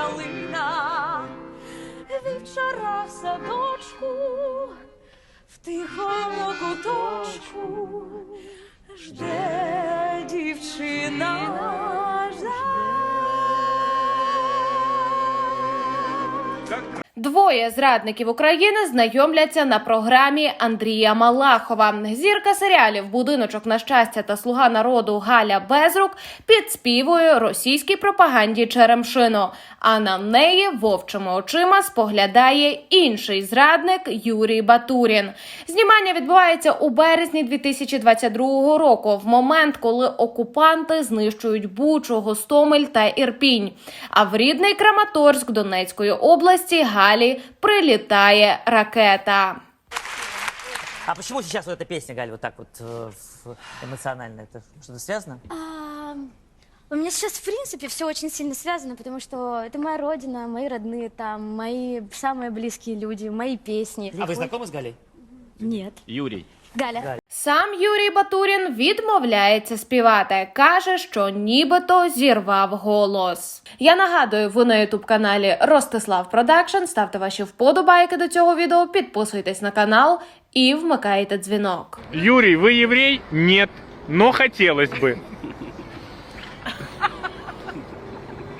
калина, вівчара в садочку, в тихому куточку жде дівчина. жде. Двоє зрадників України знайомляться на програмі Андрія Малахова. Зірка серіалів Будиночок на щастя та Слуга народу Галя Безрук підспівує російській пропаганді Черемшину. А на неї вовчими очима споглядає інший зрадник Юрій Батурін. Знімання відбувається у березні 2022 року, в момент, коли окупанти знищують Бучу, Гостомель та Ірпінь. А в рідний Краматорськ Донецької області Галі прилітає ракета. А почему сейчас вот эта песня, Галь, вот так вот э, в- эмоционально? Это что-то связано? А, У меня сейчас, в принципе, все очень сильно связано, потому что это моя родина, мои родные там, мои самые близкие люди, мои песни. А вы знакомы с Галей? Нет. Юрий. Галя. Сам Юрій Батурін відмовляється співати. каже, що нібито зірвав голос. Я нагадую, ви на ютуб каналі Ростислав Продакшн. Ставте ваші вподобайки до цього відео, підписуйтесь на канал і вмикайте дзвінок. Юрий, вы еврей? Нет, но хотелось бы.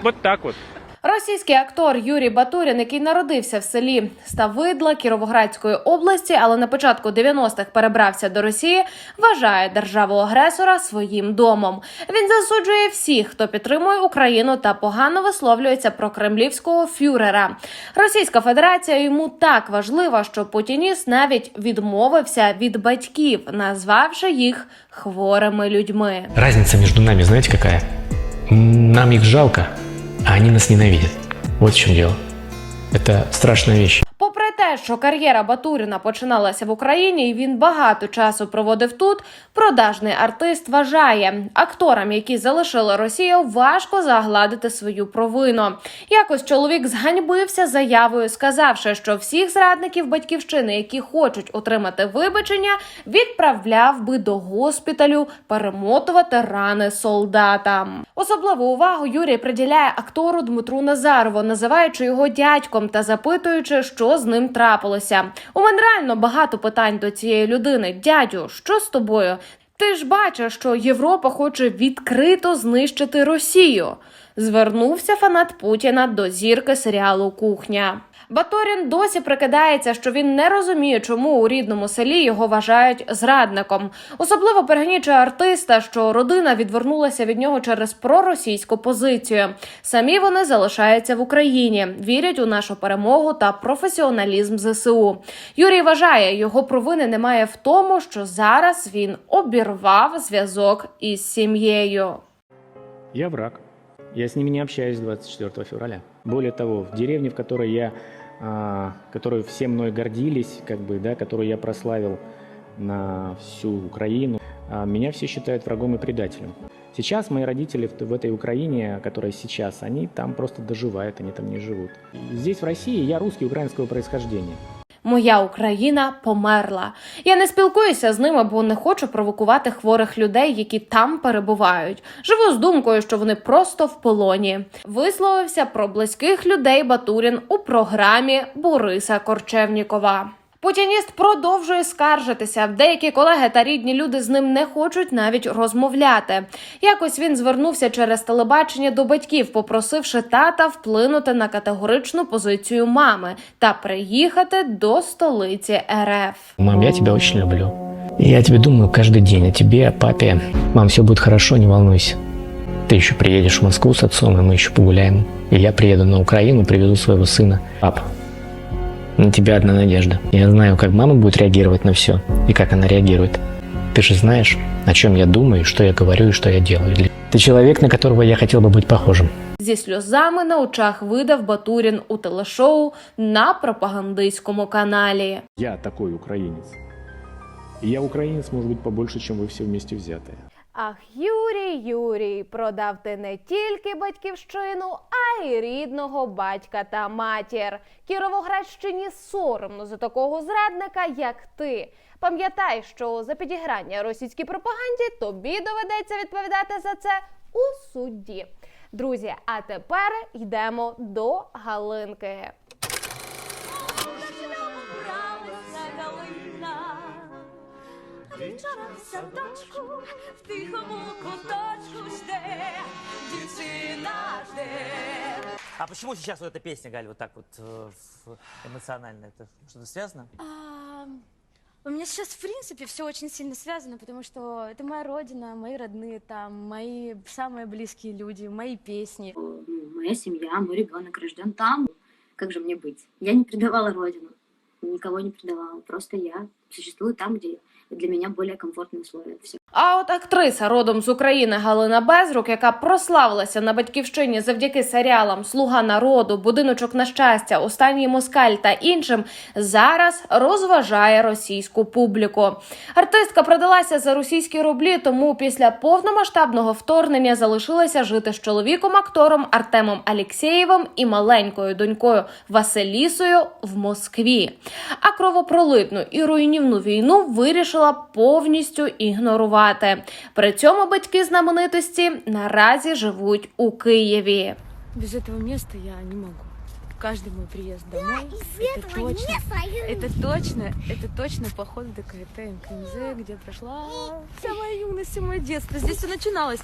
Вот так вот. Російський актор Юрій Батурін, який народився в селі Ставидла Кіровоградської області, але на початку 90-х перебрався до Росії, вважає державу агресора своїм домом. Він засуджує всіх, хто підтримує Україну та погано висловлюється про кремлівського фюрера. Російська Федерація йому так важлива, що путініст навіть відмовився від батьків, назвавши їх хворими людьми. Разница между нами, знаете какая? М, Нам их жалко, а они нас ненавидят. Вот в чем дело. Это страшная вещь. Те, що кар'єра Батуріна починалася в Україні, і він багато часу проводив тут. Продажний артист вважає, акторам, які залишили Росію, важко загладити свою провину. Якось чоловік зганьбився заявою, сказавши, що всіх зрадників батьківщини, які хочуть отримати вибачення, відправляв би до госпіталю перемотувати рани солдатам. Особливу увагу Юрій приділяє актору Дмитру Назарову, називаючи його дядьком та запитуючи, що з ним трапилося. У мене реально багато питань до цієї людини. Дядю, що з тобою? Ти ж бачиш, що Європа хоче відкрито знищити Росію. Звернувся фанат Путіна до зірки серіалу Кухня. Баторін досі прикидається, що він не розуміє, чому у рідному селі його вважають зрадником. Особливо перегнічує артиста, що родина відвернулася від нього через проросійську позицію. Самі вони залишаються в Україні, вірять у нашу перемогу та професіоналізм ЗСУ. Юрій вважає, його провини немає в тому, що зараз він обірвав зв'язок із сім'єю. Я враг. Я с ними не общаюсь с 24 февраля. Более того, в деревне, в которой я, а, которой все мной гордились, как бы, да, которую я прославил на всю Украину, а, меня все считают врагом и предателем. Сейчас мои родители в, в этой Украине, которая сейчас, они там просто доживают, они там не живут. Здесь, в России, я русский украинского происхождения. Моя Україна померла. Я не спілкуюся з ними, бо не хочу провокувати хворих людей, які там перебувають. Живу з думкою, що вони просто в полоні. Висловився про близьких людей Батурін у програмі Бориса Корчевнікова. Путініст продовжує скаржитися. Деякі колеги та рідні люди з ним не хочуть навіть розмовляти. Якось він звернувся через телебачення до батьків, попросивши тата вплинути на категоричну позицію мами та приїхати до столиці РФ. Мам, я тебя очень люблю. И я тебе думаю каждый день о тебе, о папе. Мам, все будет хорошо, не волнуйся. Ты еще приедешь в Москву с отцом, и мы еще погуляем. И я приеду на Украину, приведу своего сына. Пап, на тебя одна надежда. Я знаю, как мама будет реагировать на все, и как она реагирует. Ты же знаешь, о чем я думаю, что я говорю и что я делаю. Ты человек, на которого я хотел бы быть похожим. Зі сльозами на очах видав Батурін у телешоу на пропагандистському каналі. Я такой украинец. И я украинец, может быть, побольше, чем вы все вместе взятые. Ах, Юрій, Юрій, продав ти не тільки батьківщину, а й рідного батька та матір. Кіровоградщині соромно за такого зрадника, як ти. Пам'ятай, що за підіграння російській пропаганді тобі доведеться відповідати за це у суді. Друзі, а тепер йдемо до Галинки. Вечором в садочку, в тихому куточку жде, дівчина жде. А почему сейчас вот эта песня, Галь, вот так вот э, в- эмоционально? Это что-то связано? А, у меня сейчас, в принципе, все очень сильно связано, потому что это моя родина, мои родные там, мои самые близкие люди, мои песни. моя семья, мой ребенок рожден там. Как же мне быть? Я не предавала родину, никого не предавала. Просто я существую там, где для меня более комфортные условия. Все. А от актриса родом з України Галина Безрук, яка прославилася на батьківщині завдяки серіалам Слуга народу, Будиночок на щастя, Останній москаль та іншим, зараз розважає російську публіку. Артистка продалася за російські рублі, тому після повномасштабного вторгнення залишилася жити з чоловіком актором Артемом Алєксєєвим і маленькою донькою Василісою в Москві. А кровопролитну і руйнівну війну вирішила повністю ігнорувати При цьому батьки знаменитості наразі живуть у Києві. Без этого места я не могу. Каждый мой приезд домой, это точно, это точно, это точно поход в ДКТ МКМЗ, где прошла вся моя юность и мое детство. Здесь все начиналось.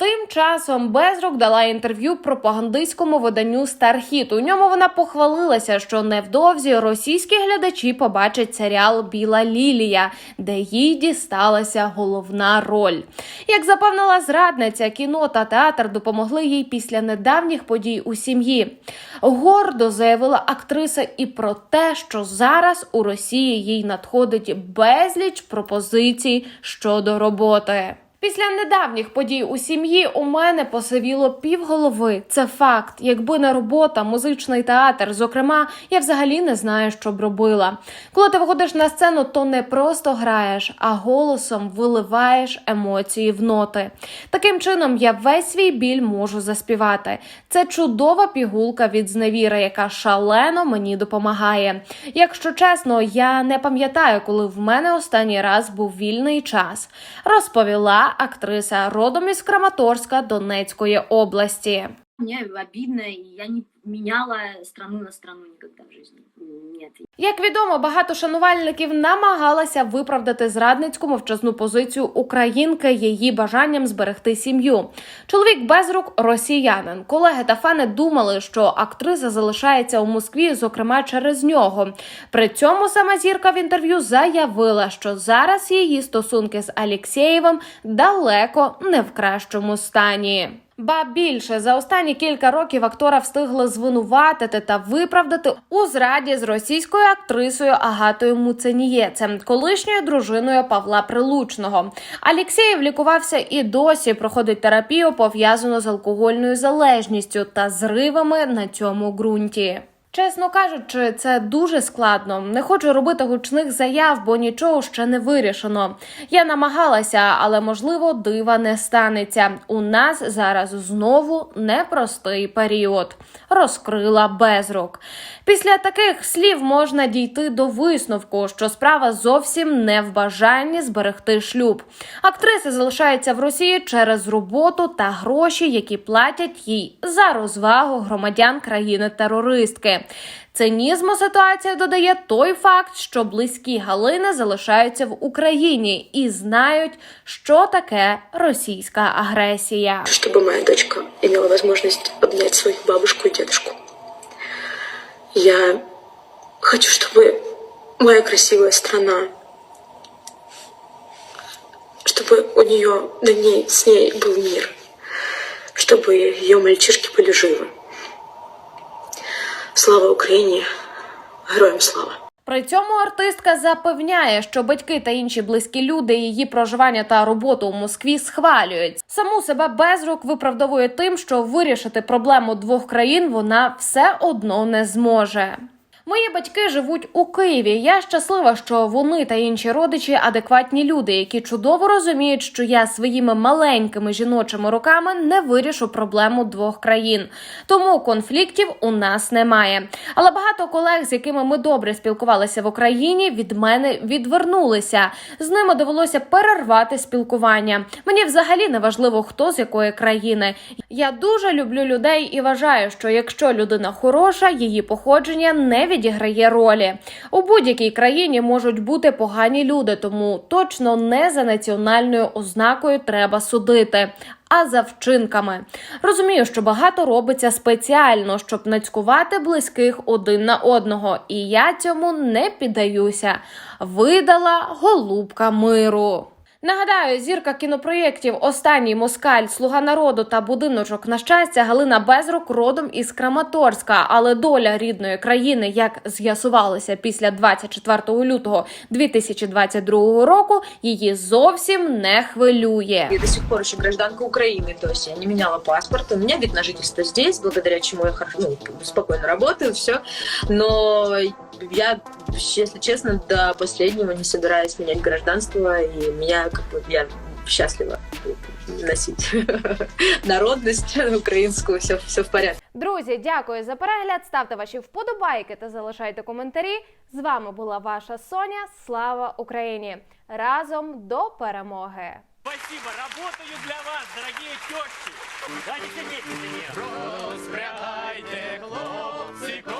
Тим часом Безрук дала інтерв'ю пропагандистському виданню Стархіт. У ньому вона похвалилася, що невдовзі російські глядачі побачать серіал Біла Лілія, де їй дісталася головна роль. Як запевнила зрадниця, кіно та театр допомогли їй після недавніх подій у сім'ї. Гордо заявила актриса і про те, що зараз у Росії їй надходить безліч пропозицій щодо роботи. Після недавніх подій у сім'ї у мене посивіло півголови. Це факт. Якби не робота, музичний театр, зокрема, я взагалі не знаю, що б робила. Коли ти виходиш на сцену, то не просто граєш, а голосом виливаєш емоції в ноти. Таким чином, я весь свій біль можу заспівати. Це чудова пігулка від зневіри, яка шалено мені допомагає. Якщо чесно, я не пам'ятаю, коли в мене останній раз був вільний час, розповіла актриса родом із Краматорська Донецької області. Мне обидно, и я не меняла страну на страну никогда в жизни. Як відомо, багато шанувальників намагалися виправдати зрадницьку мовчазну позицію українки її бажанням зберегти сім'ю. Чоловік без рук росіянин. Колеги та фани думали, що актриса залишається у Москві, зокрема через нього. При цьому сама зірка в інтерв'ю заявила, що зараз її стосунки з Алєксєєвим далеко не в кращому стані. Ба більше за останні кілька років актора встигли звинуватити та виправдати у зраді з російською актрисою Агатою Муценієцем, колишньою дружиною Павла Прилучного. Алєксєєв лікувався і досі проходить терапію пов'язану з алкогольною залежністю та зривами на цьому ґрунті. Чесно кажучи, це дуже складно. Не хочу робити гучних заяв, бо нічого ще не вирішено. Я намагалася, але можливо дива не станеться. У нас зараз знову непростий період. Розкрила безрук. Після таких слів можна дійти до висновку, що справа зовсім не в бажанні зберегти шлюб. Актриса залишається в Росії через роботу та гроші, які платять їй за розвагу громадян країни-терористки. Цинізму ситуація додає той факт, що близькі Галини залишаються в Україні і знають, що таке російська агресія. чтобы моя дочка имела возможность обнять свою бабушку и дедушку. Я хочу, чтобы моя красивая страна, чтобы у нее на ней, с ней был мир, чтобы ее мальчишки были живы. Слава Україні! Героям слава! При цьому артистка запевняє, що батьки та інші близькі люди її проживання та роботу у Москві схвалюють. Саму себе безрук виправдовує тим, що вирішити проблему двох країн вона все одно не зможе. Мої батьки живуть у Києві. Я щаслива, що вони та інші родичі адекватні люди, які чудово розуміють, що я своїми маленькими жіночими руками не вирішу проблему двох країн. Тому конфліктів у нас немає. Але багато колег, з якими ми добре спілкувалися в Україні, від мене відвернулися. З ними довелося перервати спілкування. Мені взагалі не важливо, хто з якої країни. Я дуже люблю людей і вважаю, що якщо людина хороша, її походження не відіграє ролі. У будь-якій країні можуть бути погані люди, тому точно не за національною ознакою треба судити. А за вчинками розумію, що багато робиться спеціально, щоб нацькувати близьких один на одного, і я цьому не піддаюся. Видала голубка миру. Нагадаю, зірка кінопроєктів Останній москаль, Слуга народу та будиночок на щастя Галина Безрук родом із Краматорська, але доля рідної країни, як з'ясувалося після 24 лютого 2022 року, її зовсім не хвилює. Я до сих пор еще гражданка Украины, то есть я не меняла паспорт. У меня вид на жительство здесь, благодаря чему я ну, спокойно работаю, все. Но я, если честно, до последнего не собираюсь менять гражданство, и меня как бы я счастлива носить народность украинскую, все, все в порядке. Друзі, дякую за перегляд. Ставте ваші вподобайки та залишайте коментарі. З вами була ваша Соня. Слава Україні! Разом до перемоги! Спасибо, работаю для вас, дорогие тещи. За нее. Розпрягайте, хлопці, коні, та